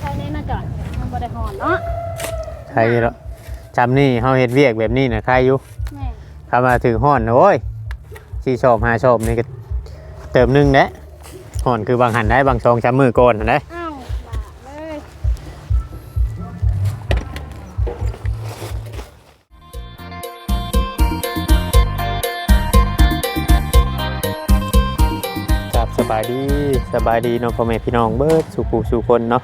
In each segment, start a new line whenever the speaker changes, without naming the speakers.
ใช่แน่น่าจอดมันบ่ได้หอนเนาะ
ใครเนาะจำนี่เฮาเฮ็ดเวียกแบบนี้น่ะใครอยู่
แม่
ถ้ามาถึงห้อนน่ะโอ้ยสี่ชอบห้าชอบนี่ก็เติมหนึงแหละ หอนคือบางหันได้บางชองจำมือก่อนนได้
อ้าวบาเลย
ครับสบายดีสบายดีเนาะพ่อแม่พี่น้องเบิดสู่ผู้สู่คนเนาะ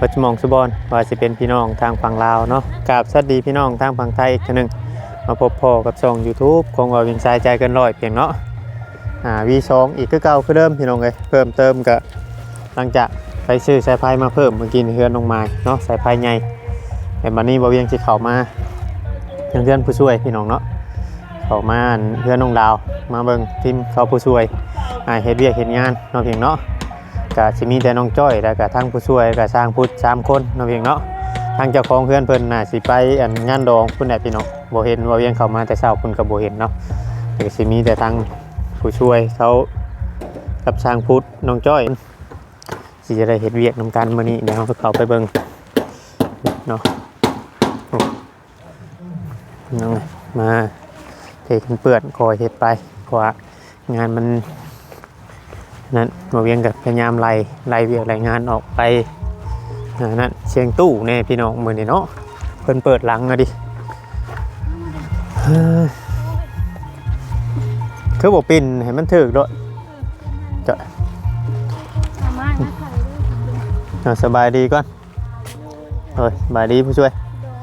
ปัจจุมองสุบอนว่าสิเป็นพี่น้องทางฝั่งลาวเนาะกราบสวัสดีพี่น้องทางฝั่งไทยอีกเทื่อหนึงมาพบพ่อกับช่อง YouTube ของว่าวิงสายใจเกันร้อยเพียงเนาะ อ่าวีสองอีกคือเก่าคือเดิมพี่น้องเลยเพิ่มเติมก็หลังจากไปซื้อสายไฟมาเพิ่มเมื่อกี้นี่เฮือนลงม้เนาะสายไฟใหญ่แต่บัดนี้บ่เวียงสิเข้ามาเพื่อนผู้ช่วยพี่น้องเนาะเข้ามานเพื่อนน้องดาว มาเบิ่งทีมเขาผู้ช่วยอ่าเฮ็ดเวียกเฮ็ดงานเนาะเพียงเนาะก็สิมีแต่น้องจ้อยแล้วก็ทั้งผู้ช่วยก็สร้างพุทธสามคนเนาะเพียงเนาะทางเจ้าของเพื่อนเพิ่นน่ะสิไปอันงานดองพุ่นแหละพี่น้องบ่เห็นว่าเวียงเข้ามาแต่เช้าเพิ่นก็บ่เห็นเนาะก็สิมีแต่ทาง ผู้ช่วยเขากับสร้างพุทธน้องจ้อยสิจะได้เฮ็ดเวียกนํกันมื้อนี้เดี๋ยวเราเข้าไปเบิ่งเนาะน้องมาเทกันเปื้อนคอยเฮ็ดไปเพราะว่างานมันนั้นมาเวียงกับพยายามไล่ไล่เวียกไล่งานออกไปนั่นเชียงตู้แน่พี่น้องมือนี่เนาะเพิ่นเปิดหลังอะดิ คือบอกปินให้มันถึกด้วยจะ
มามานะค่ะเลย
อ่าสบายดีก่อนเฮ้ยสบายดีผู้ช่วย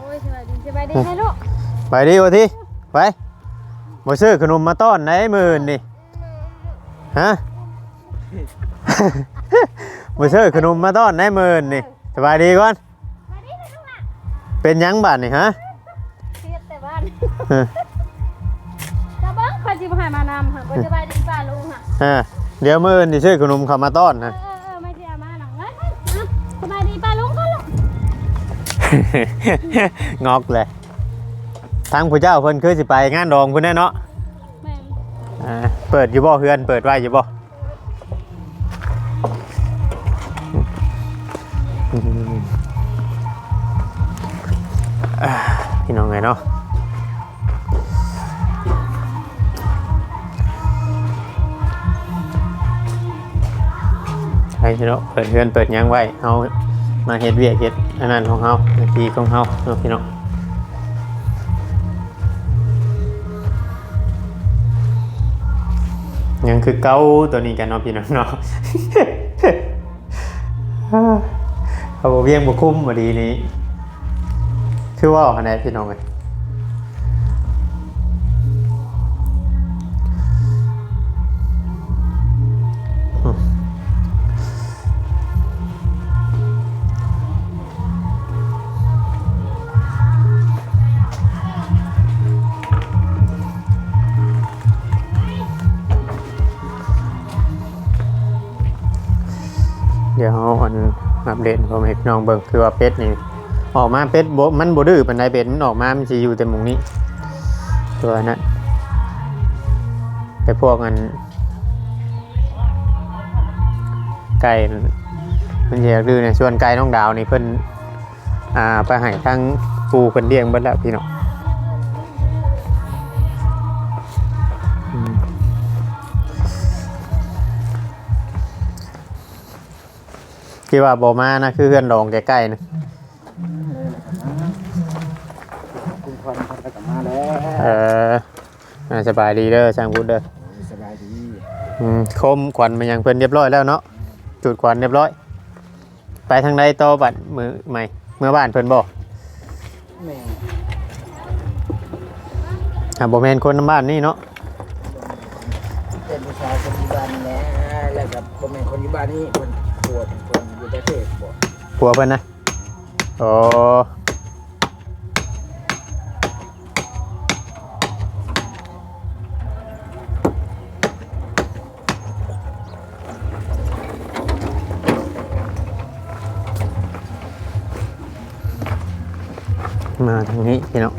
โอ้ยสบายดีสบายดีให้ลูก
สบายดีวะทีไปบ่ซื้อขนมมาต้อนไหนมื่นนี่ฮะ บ่ซื้อขนมมาต้อนไหนมื่นนี่สบายดีก่อน
มาดิให้ลูกน่ะ
เป็นหยังบาดนี่ฮะ
เครียดแต่บ้านำค่ะบ่สบายดีป้าลุงค่ะ
เออเดี๋ยวมื่นนี่ซื้อขนมเข้ามาต้อน
เอ
นะ
อ เออเออไม่ได้เอามาหนังเอ้ยเอาสบายดีป้าลุงก็ลูก
งอกเลยทางผู้เจ้าเพิ่นคือสิไปงานดองเพิ่นแน่เนาะ
แม่น
อ่าเปิดอยู่บ่เฮือน เปิดไว้อยู่บ่อืมอ่าพี่น้องไงเนาะ พี่น้องเปิดเฮือนเปิดยังไว้เอามาเฮ็ดเวียกเฮ็ดอันนั้นของเฮาหน้าที่ของเฮาเนาะพี่น้องยังคือเก้าตัวนี้กันเนาะพี่น้องเนาะเขาบอกเวียงบุคุ้มมาดีนี้ คือว่าอะแนนพี่น้องเลย ดี๋ยวเอาอันอัปเดตผมให้พี่น้องเบิ่งคือว่าเป็ดนี่ออกมาเป็ดบ่มันบ่ดื้อปานใดเป็ดมันออกมามันสิอยู่แต่หมุงนี้ ตัวนั้นแต่พวกอันไก่มันอยากดื้อเนี่ยส่วนไก่น้องดาวนี่เพิ่นอ่าไปให้ทั้งปูเพิ่นเลี้ยงเบิดแล้วพี่น้อง ที่ว่าบ่มานะคือเพื่อนดองใกล้ๆนะ
คุณพรพันธ์ก็มาแล้ว
เอออ่าสบายดีเด้อช่างพูดเด้อ
สบายดี
อืมคมขวัญมันยังเพิ่นเรียบร้อยแล้วเนาะจุดขวัญเรียบร้อย ไปทางใดต่อบัดมือใหม่เมื่อบ้านเพิ่นบอก
แม่
อ่าบ่แม่นคนน้ำบ้านนี่เนาะ
เป็นผู้ชายคนอยู่บ้านนี่แหละแล้วกับคนแม่นคนอยู่บ้านนี่คนปวด ปั่
ผัวเพิ่นนะโอ้มาทางนี้พี่น้อง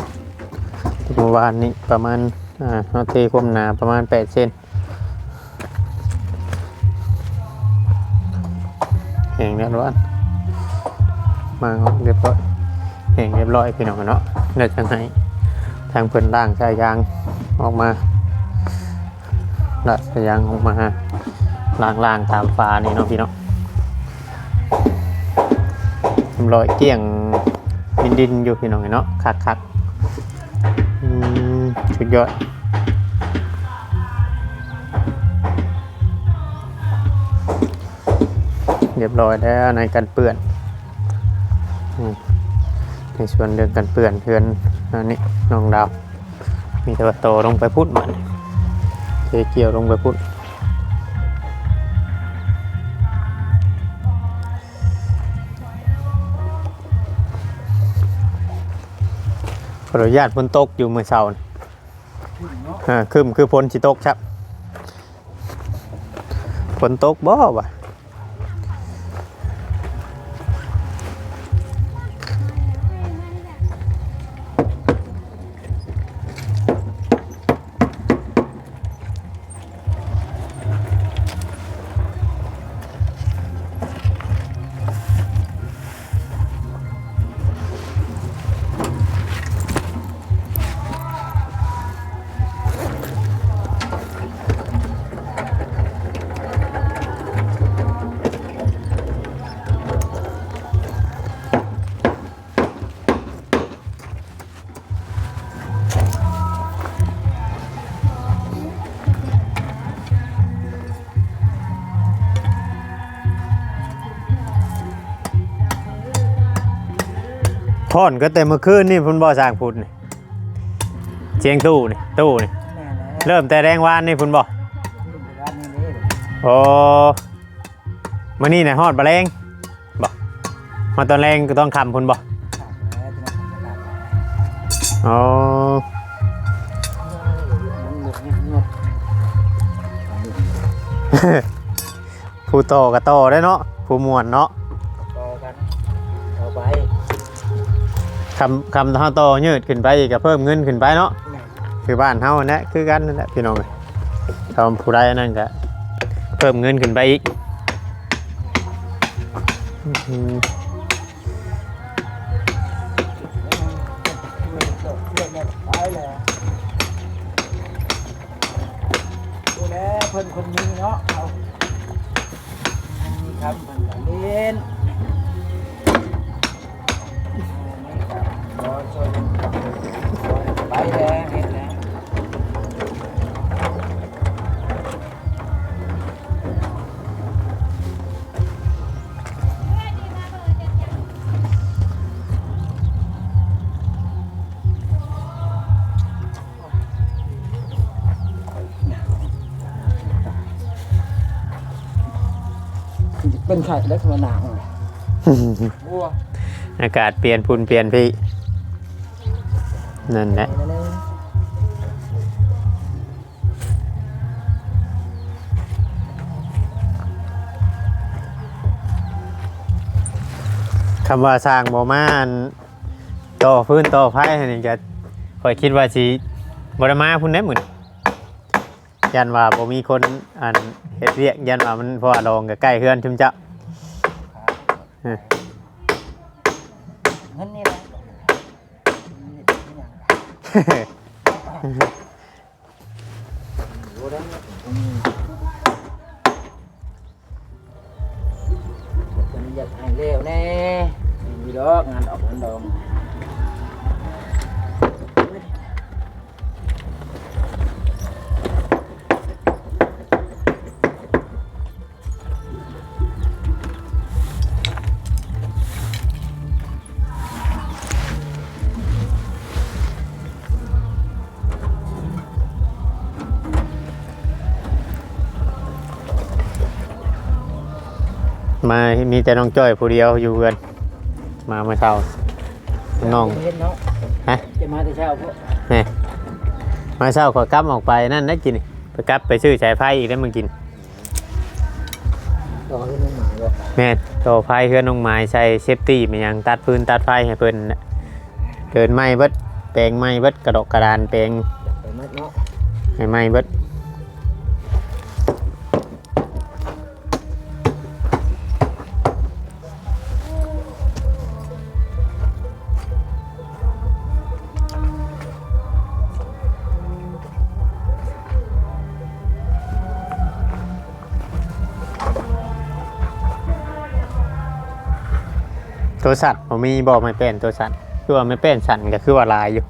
เมื่วานนี้ประมาณอ่าเราเทความหนาประมาณ8เซน งเรียบร้อยมาเรียบร้อยแห่งเรียบร้อยพี่น้องเนาะเดี๋ยวจะให้ทางเพื่อนล่างสายยางออกมาละสายยางออกมาล่างๆตามฟ้านี่เนาะพี่น้องเรียบร้อยเกลี้ยงดินดินอยู่พี่น้องเนาะคักคักๆอืมสุดยอด รียบร้อยแล้วในการเปื่อนในส่วนเรื่องการเปื่อนเพื่อนอันนี้น้องดาวมีแต่ว่าโตลงไปพุดมันเทเกี่ยวลงไปพุดขออนุญาตฝนตกอยู่เมื่อเช้านี่อ่าคือคือฝนสิตกครับฝนตกบ่วะ ท่อนก็แต่เมื่อคืนนี่พุ่นบ่สร้างพุ่นนี่เจียงตู้นี่ตู้นี่
แม่นะ
เริ่มแต่แรงวานนี่พุ่นบ่
ร้านนี้เลย
โอ้มื้อนี้น่ะฮอดบ่แรงบ่มาตอนแรงก็ต้องคำพุ่นบ่
ขาดแล้วจะมาทำอะไร
อ๋อ
มันหมดเงียบเงียบ
ผู้โตก็โตได้เนาะผู้ม่วนเนาะำคำเฮาโตยืดขึ้นไปอีกก็เพิ่มเงินขึ้นไปเนาะ
แม่
คือบ้านเฮานั่นแหละคือกันนั่นแหละพี่น้องเอ้ยทำผู้ใดนั่นก็เพิ่มเงินขึ้นไปอีก
เป็นไข่ลักษณะหน่อยบัว
อากาศเปลี่ยนพุ่นเปลี่ยนพี่ นั่นแหละคำว่าสร้างบ่มานต่อพื้นต่อไฟนี่ก็คอยคิดว่าสิบ่ได้มาพุ่นได้หมือน ยันว่าบ่มีคนอันเฮ็ดเรียกยันว่ามันเพราะว่าลงก็ใกล้เฮือนชุมเจ้าเออ
เงินนี่แหละ มามี
แต่น้องจ้อยผู้เดียวอยู่เฮือนมาเมื่อเช้าน้อง
เห็นเนาะ
ฮะ
จะมาแต่เช้าพวก
นี่มาเช้าขอกลับออกไปนั่นได้กินนี่ไปกลับไปซื้อสายไฟอีกแล้วมึงกิน
ต่อให้น้องหมาก็
แม่นต่อไฟเฮือนน้องไม้ใส่เซฟตี้มันยังตัดพื้นตัดไฟให้เพิ่นน่ะเกินไม้เบิดแปลงไม้เบิดกระดกกระดานแปลง
ไปมัดเนาะ
ให้ไม้เบิด ตัวสัตว์ผมมีบอกไม่เป็นตัวสัตว์คือว่าไม่เป็นสัตว์ก็คือว่าลายอยู่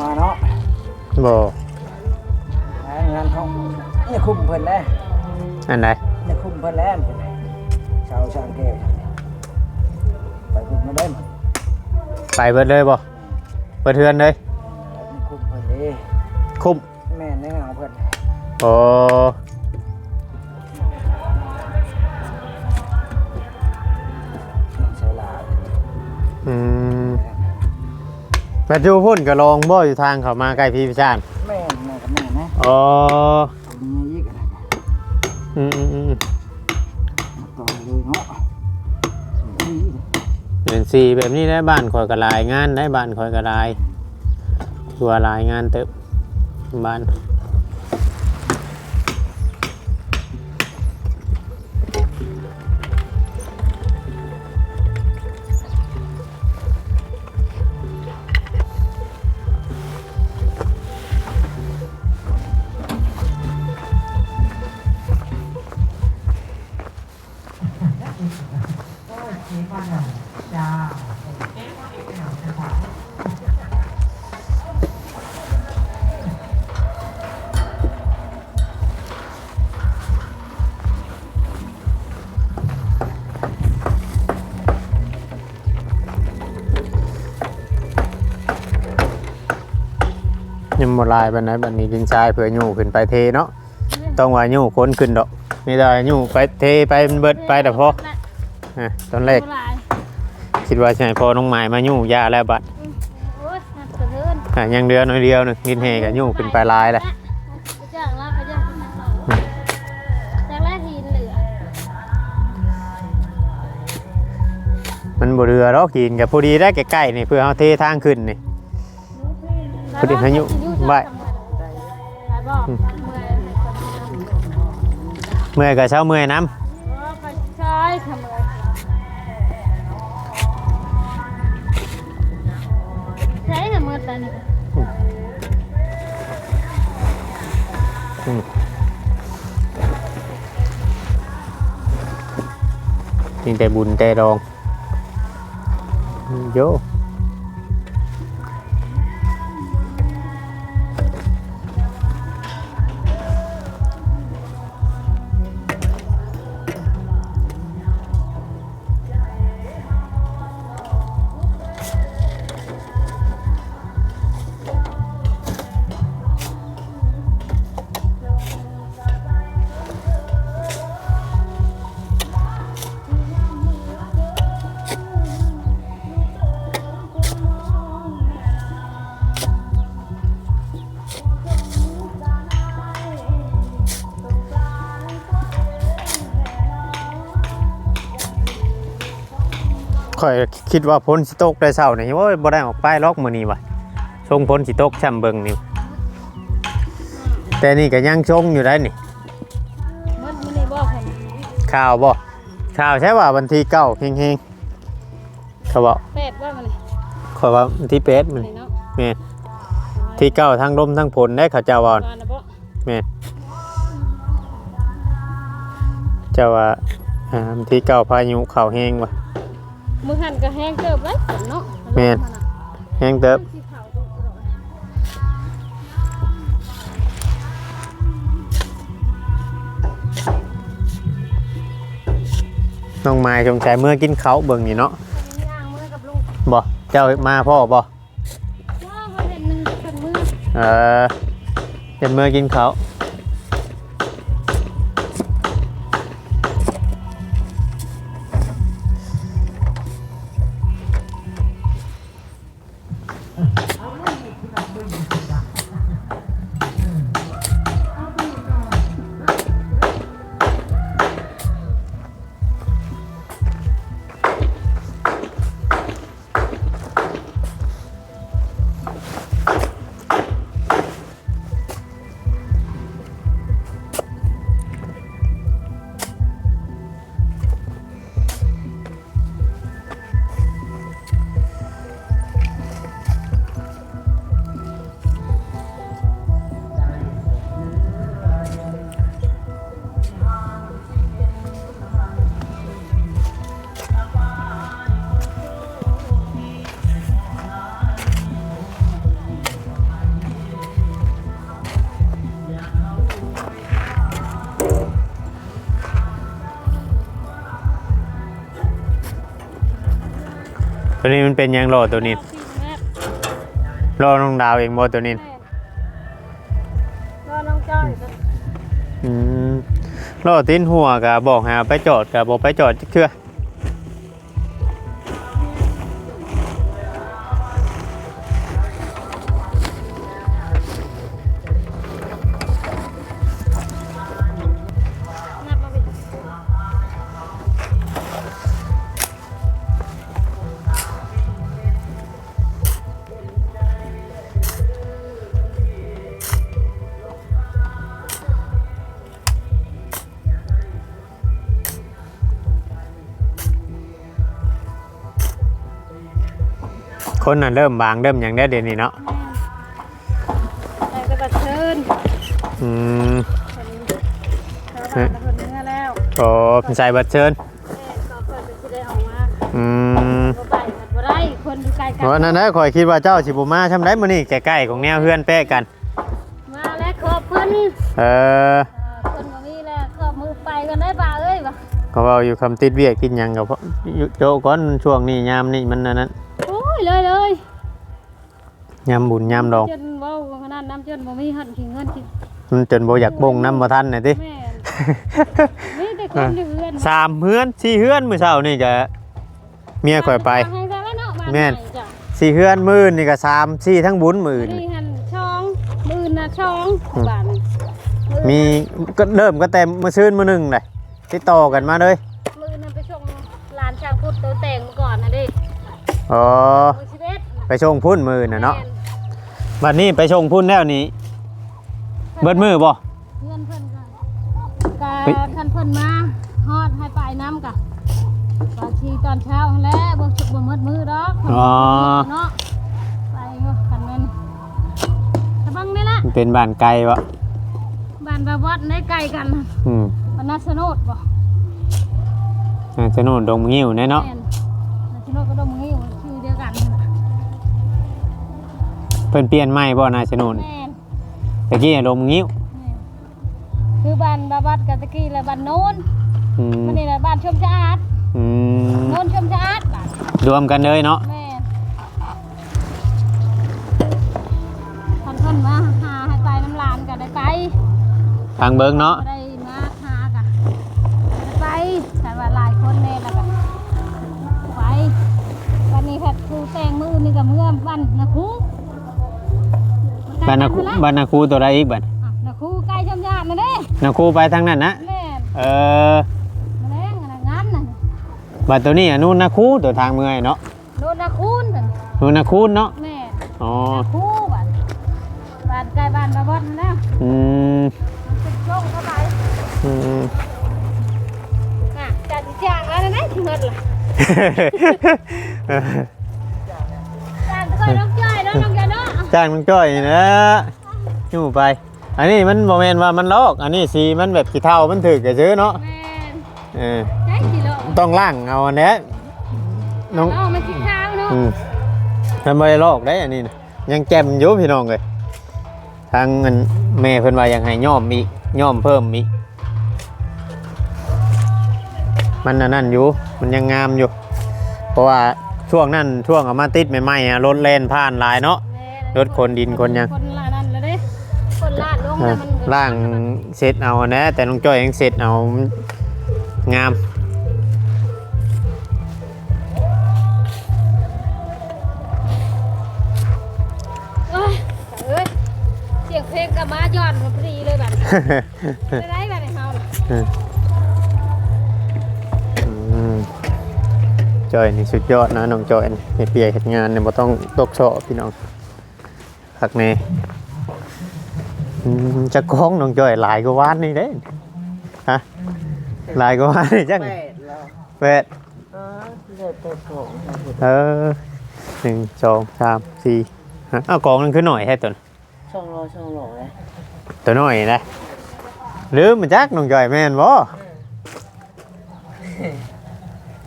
มาเนาะ
บอ
หางานทองนี่คุ้มเพิ่นแล้ว
อันไหน
นี่คุ้มเพิ่นแล้วชาวช่างแก้วไปคุ้มมาได้มั้ย
ไปเบิดเลยบ่เบิดเทือนเลย
นี่คุ้มเพิ่นเด้
คุ้ม
แม่นแน่เอาเพิ่น
โอ้ ปัจจุพุ่นก็ลองบ่อยู่ทางเขามาใกล้พี่พิจารณ์
แม่นแม่กับแม่นะ
อ๋อ
มีอีกอะไรกัน
อืมอืมอืม
ต่อเลยเนาะนี่
เป็นสีแบบนี้ได้บ้านคอยกระลายงานได้บ้านคอยกระลายตัวลายงานเติบบ้าน ยังบ่ลายบันไดบันนี้ดินทรายเผื่ออยู่ขึ้นไปเทเนาะต้องว่าอยู่คนขึ้นดอกนี่ได้อยู่ไปเทไปมันเบิดไปแต่พออะตอนแรก
โบราณ
คิดว่าใช่พอน้องหมายมาอยู่ยาแล้วบัด
โอ้ยนักกระเทิน
อะยังเดือนน้อยเดียวหนึงกินเฮกับอยู่ขึ้นไปลายแหละ
จากลากไปจากจากแรกทีเหลือ
มันบ่เรือหรอกกินกับพอดีได้ใกล้ๆนี่เพื่อเอาเททางขึ้นนี่พอดีพายุ บ่าย
ไปบอกเมื่อย
เมื่อยกับเช้าเมื่อยน้
ไปใช้ทำเลยใช้ทำมือตานี่ำ
อืมจริงแต่บุญแต่ดองโย ข่อยคิดว่าพ้นสิตกได้เช้านี่โอ้ยบ่ได้ออกไปล็อกมื้อนี้ว่ะชงพ้นสิตกช่ำเบิ่งนี่แต่นี่ก็ยังชงอยู่ได้นี่
มันมันนี่บอกให้
ข่าวบ่ข่าวใช่ว่าวันที่เก้าเฮงๆเขาบอก
เป็ดว่ามันนี่
ขอยว่าวันที่เป็ดมัน
เนาะ
แม่นที่เก้าทั้งลมทั้งฝนได้เขาเจ้าว่า
วานนะบ่
แม่นเจ้าว่าอ่าวันที่เก้าพายุเข้าแห้งว่ะ
มือหันก็แห้งเกิบไว้ฝนเนาะ
แม่นแแห้งเติบ
สีขาวตรงกระโดด
น้องไม้จงใจเมื่อกินเขาวเบิ่งนี่เนาะ
ย่างมือกับลูก
บ่เจ้ามาพ่อบ่
ว่าเขาเห็นหนึ่งเป็นมือ
เออเป็นเมื่อกินเขาว ตัวนี้มันเป็นหยังรอตัวนี้
สี่แม่
รอน้องดาวเองบ่ตัวนี้
แม่ก็น้องจ้อยก็
อืมรอตีนหัวก็บอกหาไปจอดก็บ่ไปจอดจักเทื่อ คนน่ะเริ่มบางเริ่มหยังได้เดี๋ยวนี้เนาะ
แม่แต่ก็บัดเชิญ
อืม
คนชาวบ้านคนเนื้อแล้ว
โอ้เป็นสายบัตรเชิญ
แม่ก็เพิ่นจะได้ออกมา
อืม
บ่ไปกันบ่ได้คนอยู่ไกลกัน
เพราะนั่นนะข่อยคิดว่าเจ้าสิบ่มาทำได้มื้อนี้ใกล้ๆของแนวเฮือนแปะกัน
มาแล้วขอบเพิ่น
เออ
เออเพิ่นบ่มีแล้วขอบมือไปกันได้บ่าเอ้ยบ่
ก็เว้าอยู่คำติดเวียกติดหยังก็เพราะอยู่โจก่อนช่วงนี้ยามนี่มันอันนั้น
ยา
มบุญยามดอง
จนเว้าขนาดน้ำจนบ่มีหันขี้เงินขี้
มันจนบ่อยากบ่งน้ำบ่ทันน่ะติ
แม่นมีแต่คนอยู่เรือน
สามเฮือนสี่เฮือนมื้อเช้านี่ก็เมียข่อยไป
ให้ซะแล้วเนาะบ้า
แม่น
ใหจ้ะ
สี่เฮือนมื้อนี่ก็สามสี่ทั้งบุญมื้อ
นี่
นี่
หันช่องมือน่ะช่องบ้านอ
มีก็เริ่มก็แต่มื้อซื่นมื้อหนึงเลยติดต่อกันมาเลย
มือน่ะไปชงหลานช่างพุทธตัวแต่งมาก่อนนะเดิ
อ๋อ
มือชีวิต
ไปชงพุ่นมื้อน่ะเนาะ บัดนี้ไปชงพุ่นแล้วนี่เบิดมื้อบ่
เพื่อนเพิ่นก็กา
เฮ้ย
คันเพิ่นมาฮอดให้ไปน้ำกะตอนชีตอนเช้าหั่นแหล้วบ่สุกบ่หมดมือดอก
อ๋อ
เนาะไปเถอะคันแม่นตะบังนี่ละ
มันเป็นบ้านไกลบ่
บ้านบาวัดได้ไกลกัน
อืม
ปานนาสนุดบ่
อ่าจะโน่นดงงิ้วแน่เนาะ
แม่นนาสนุดก็ดมงี้ชื่ เพิ่
นเปลี่ยนใหม่บ่นาจะโน่น
แม่น
ตะกี้ดงงิ้ว
แม่นคือบ้านบาวัดกับตะกี้และบ้านโน้น
อืม
มันนี่แหละบ้านชมสะอาด
อืม
โน้นชมสะอาดบ้าน
รวมกันเลยเนาะ
แม่นคันเพิ่นมาหาให้ไปน้ำลานก็ได้ไป
ทางเบิงเนาะ
บ่ได้มาหากะได้ไปแต่ว่าหลายคนแน่แล้วก็ไปวันนี้แพทย์ครูแต่งมือนี่ก็เมื่อวันนะครู
บ้านนาคูบ้านนาคูตัวใดอีกบัด
อะนะครูใกล้ชมญาตินะเด้
นาคูไปทางนั้นนะ
แม่น
เออ
มาแรงอะนะงานน่ะ
บัดตัวนี้อะนู่นนาคูตัวทางเมืองเนาะ
โดนนะคุณนั่น
นู่นนาคูเนาะ
แม่
อ๋อ
นะครูบ้านบ้านใกล้บ้านบาบดนั่นแล้ว
อืม
มันเป็นช่องเข้าไป
อืม
น่ะจัดจ้างแล้วนะนะที่เงินล่ะ จ้างก็น้องจ้อยเนาะน้อง จ้อยเนาะ
จ้างมันจ้อยนี่นะอยู่ไป อันนี้มันบ่แม่นว่ามันลอก อันนี้สีมันแบบขี้เท่ามันถึกกะซื้อเนาะ
แม่น
เออ
ใช่กี่โล
ต้องล่างเอาอันเนี้ยน้อง
เอามากินข้าวเนาะ
อืมทำไมลอกได้อันนี้นะยังแจ่มอยู่พี่น้องเลยทางอันแม่เพิ่นว่ายังให้ย่อมอีกย่อมเพิ่มอีกมันอันนั่นอยู่ มันยังงามอยู่ เพราะว่าช่วงนั้นช่วงเอามาติดใหม่ๆอะรถแล่นผ่านหลายเนาะ รถคนดินคนหยัง
คนละนั่นเลยเด้คนลาดลง
อะ
แล้วมัน
ล่างเสร็จเอานะ แต่น้องจ้อยยังเสร็จเอางาม
เอ้ยเอ้ยเสียงเพลงกับมาย้อนมาพอดีเลยบัดไปได้บัดเฮาน่ะ
อืมจอยนี่สุดยอดนะน้องจอยเฮ็ดเปียกเฮ็ดงานเนี่ยบ่ต้องตกเฉาะพี่น้อง คักแน่อืมจะคล้องน้องจอยหลายกว่าวานนี่เด้ฮะหลายกว่าวานนี่จัง
แปดแล้ว
แปด
เออเลือดตัวสองครับผม
เออหนึ่งสองสามสี่ฮะเอากองนึงคือหน่อยให้ตัวน่ะ
ช่องรอช่องหลงเลย
ตัวน้อยนะลืมมันจักน้องจอยแม่นบ่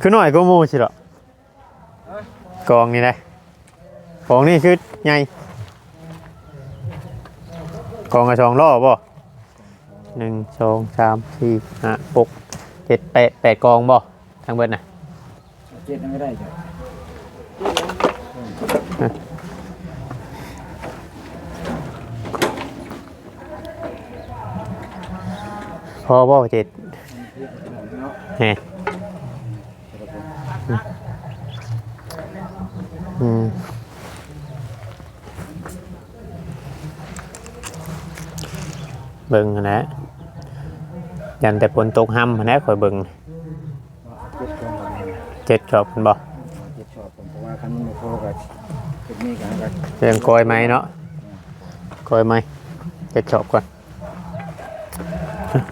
คือหน่อยก็มูสิเหรอกองนี่นะกองนี่คือไง กองกระชองล่อบ่หนึ่งสองสามสี่ห้าหกเจ็ดแปดแปดกองบ่ทางเบิดน่ะ
เจ็ดไม่ได้จ้ะ
พอบ่เจ็ด
เนาะ
แหมอืม เบิ่งหั้นนะยันแต่ฝนตกห้ำหั้นนะคอยเบิ่ง
เจ็ดคนกัน
เจ็ดชอบมันบ่
เจ็ดชอบผมเพราะว่าคันนี้โฟกัสจุดนี้กันกัน
เรื่องกอยไหมเนาะกอยไหมเจ็ดชอบก่อน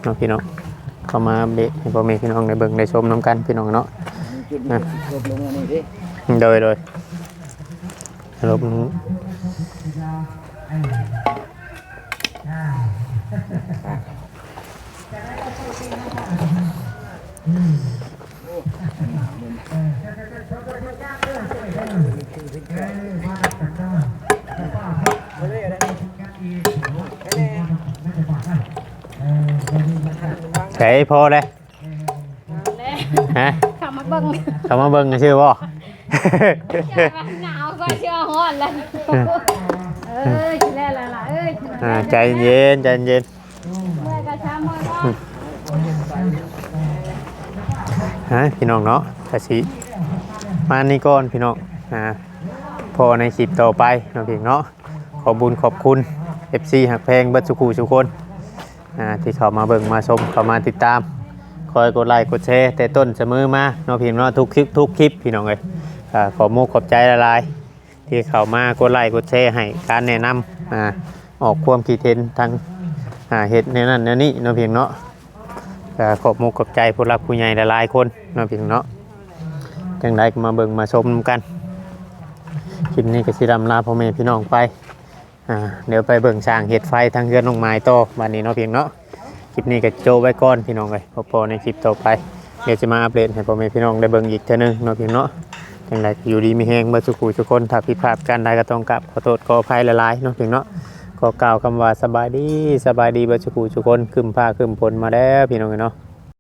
เนาะพี่น้องเข้ามาอัปเดตให้พ่อแม่พี่น้องได้เบิ่งได้ชมน้ำกันพี่น้องเนาะ
จุดนี้จบลงอันนี้ดิ
โดยโดยลบ ใช้พอเลย
เอาแล้ว
ฮะ
เข้ามาเบิ่ง
เขามาเบิ่งกันชื่อบ่
อย่าว่าหนาวก็เชื่อฮ้อนแล้วเอ้ยสิแล้วล่ะล่ะเอ้ย
อ่าใจเย็นใจเย็น
เมื่อยก็ช้ามือเนาะ
ฮะพี่น้องเนาะกะสิมานี่ก่อนพี่น้องอ่าพอในคลิปต่อไปเนาะพี่เนาะขอบุญขอบคุณ FC หักแพงเบิดสุขูทุคนอ่าที่เขามาเบิ่งมาชมเขามาติดตาม คอยกดไลค์กดแชร์แต่ต้นเสมอมาเนาะพี่เนาะทุกคลิปทุกคลิปพี่น้องเอ้ยอ่าขอโมกขอบใจละลายที่เขามากดไลค์กดแชร์ให้การแนะนำอ่า ออกความคิดเห็นทางอ่าเฮ็ดในนั้นในนี้เนาะพี่เนาะก็ขอบมุกขอบใจผู้รักผู้ใหญ่หลายๆคนเนาะพี่น้องเนาะจังไดก็มาเบิ่งมาชมกันคลิปนี้ก็สิรำลาพ่อแม่พี่น้องไปอ่าเดี๋ยวไปเบิ่งสร้างเห็ดไฟทางเรือนน้องไม้ต่อวันนี้เนาะพี่น้องเนาะคลิปนี้ก็โจไว้ก่อนพี่น้องเลยพอๆในคลิปต่อไปเดี๋ยวจะมาอัปเดตให้พ่อแม่พี่น้องได้เบิ่งอีกเท่านึงเนาะพี่น้องเนาะจังไดก็อยู่ดีมีแฮงเบ่สุขุทุกคนถ้าผิดพลาดกันใดก็ต้องกลับขอโทษขออภัยหลายๆเนาะพี่น้องเนาะ ขอกล่าวคำว่าสบายดีสบายดีเบ่สุขุทุกคนคึมผ้าคึมผลมาแล้วพี่น้องเนาะ